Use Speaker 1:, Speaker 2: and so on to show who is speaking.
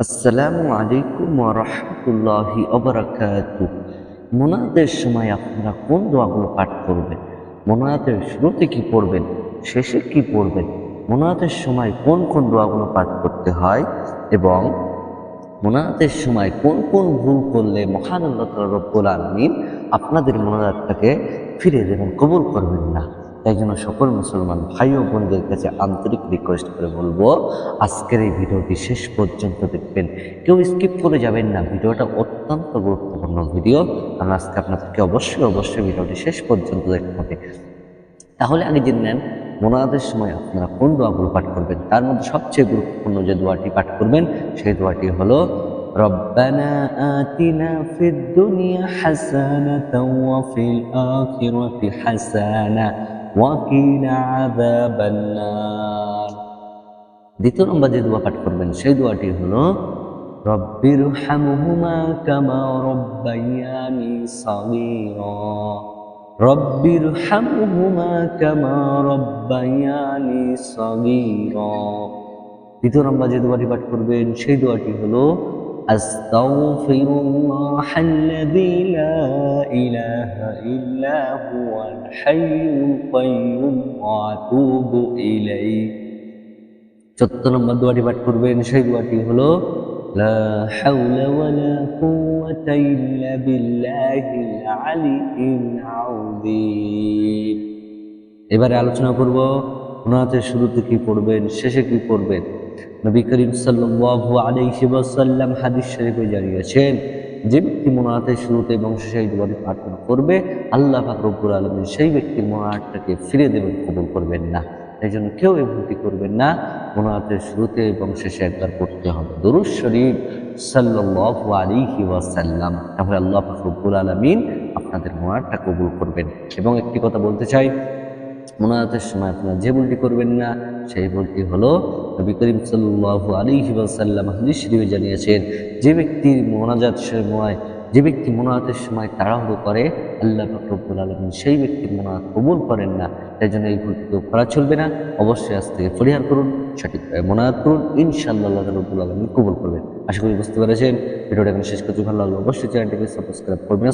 Speaker 1: আসসালামু আলাইকুম রহমতুল্লাহি অবরাকাতু মোনাদের সময় আপনারা কোন দোয়াগুলো পাঠ করবেন? মোনাদের শুরুতে কি পড়বেন? শেষে কি পড়বেন? মোনাদের সময় কোন কোন দোয়াগুলো পাঠ করতে হয়? এবং মোনাজাতের সময় কোন কোন ভুল করলে মহান আল্লাহ রব্বুল আলমিন আপনাদের মোনাজাতটাকে ফিরে দেবেন, কবুল করবেন না? তাই জন্য সকল মুসলমান ভাই ও বোনদের কাছে আন্তরিক রিকোয়েস্ট করে বলবো আজকের এই ভিডিওটি শেষ পর্যন্ত দেখবেন কেউ স্কিপ করে যাবেন না ভিডিওটা অত্যন্ত গুরুত্বপূর্ণ ভিডিও কারণ আজকে আপনাদেরকে অবশ্যই অবশ্যই ভিডিওটি শেষ পর্যন্ত দেখতে হবে তাহলে আগে জেনে নেন মোনাজাতের সময় আপনারা কোন দোয়াগুলো পাঠ করবেন তার মধ্যে সবচেয়ে গুরুত্বপূর্ণ যে দোয়াটি পাঠ করবেন সেই দোয়াটি হলো ربنا آتنا في الدنيا حسنة وفي الآخرة حسنة ওয়াকিল দ্বিতীয় নম্বর যে দোয়া পাঠ করবেন, সেই দোয়াটি হলো রব্বির হামহুমা কামা রব্বাইয়ানি সাগীরা। রব্বির হামহুমা কামা রব্বাইয়ানি সাগীরা। দ্বিতীয় নম্বর যে দোয়াটি পাঠ করবেন, সেই দোয়াটি হলো أستغفر الله الذي لا إله إلا هو الحي القيوم وأتوب إليه. চোদ্দ নম্বর দুয়ারি পাঠ করবেন। সেই দুয়ারটি হল এবারে আলোচনা করব, ওনাতে শুরু থেকে কি পড়বেন, শেষে কি পড়বেন? নবী করিম আলাইহি ওয়াসাল্লাম হাদিস শরীফে জানিয়েছেন, যে ব্যক্তি মোনাতের শুরুতে এবং এই দোয়াটি পাঠ করবে, আল্লাহ পাক রব্বুল আলামিন সেই ব্যক্তির মোনাতটাকে ফিরে দেবেন, কবুল করবেন না। এই জন্য কেউ এই ভুলটি করবেন না। মোনাতের শুরুতে এবং শেষে একবার পড়তে হবে। দরুদ শরীফ সাল্লাল্লাহু আলাইহি ওয়াসাল্লাম। তাহলে আল্লাহ পাক রব্বুল আলামিন আপনাদের মোনাতটা কবুল করবেন। এবং একটি কথা বলতে চাই মোনাজাতের সময় আপনারা যে ভুলটি করবেন না, সেই ভুলটি হলো নবী করিম সাল্লাল্লাহু আলাইহি ওয়াসাল্লাম হাদিস শরীফে জানিয়েছেন, যে ব্যক্তি মোনাজাত সময়, যে ব্যক্তি মোনাজাতের সময় তাড়াহুড়ো করে, আল্লাহ পাক রব্বুল আলামিন সেই ব্যক্তির মোনাজাত কবুল করেন না। তাই জন্য এই ভুলটি কেউ করা চলবে না। অবশ্যই আজ থেকে পরিহার করুন সঠিকভাবে মোনাজাত করুন। ইনশাআল্লাহ আল্লাহ রব্বুল আলামিন কবুল করবেন। আশা করি বুঝতে পেরেছেন। ভিডিওটা এখানে শেষ করতে ভালো লাগল অবশ্যই চ্যানেলটিকে সাবস্ক্রাইব করবেন।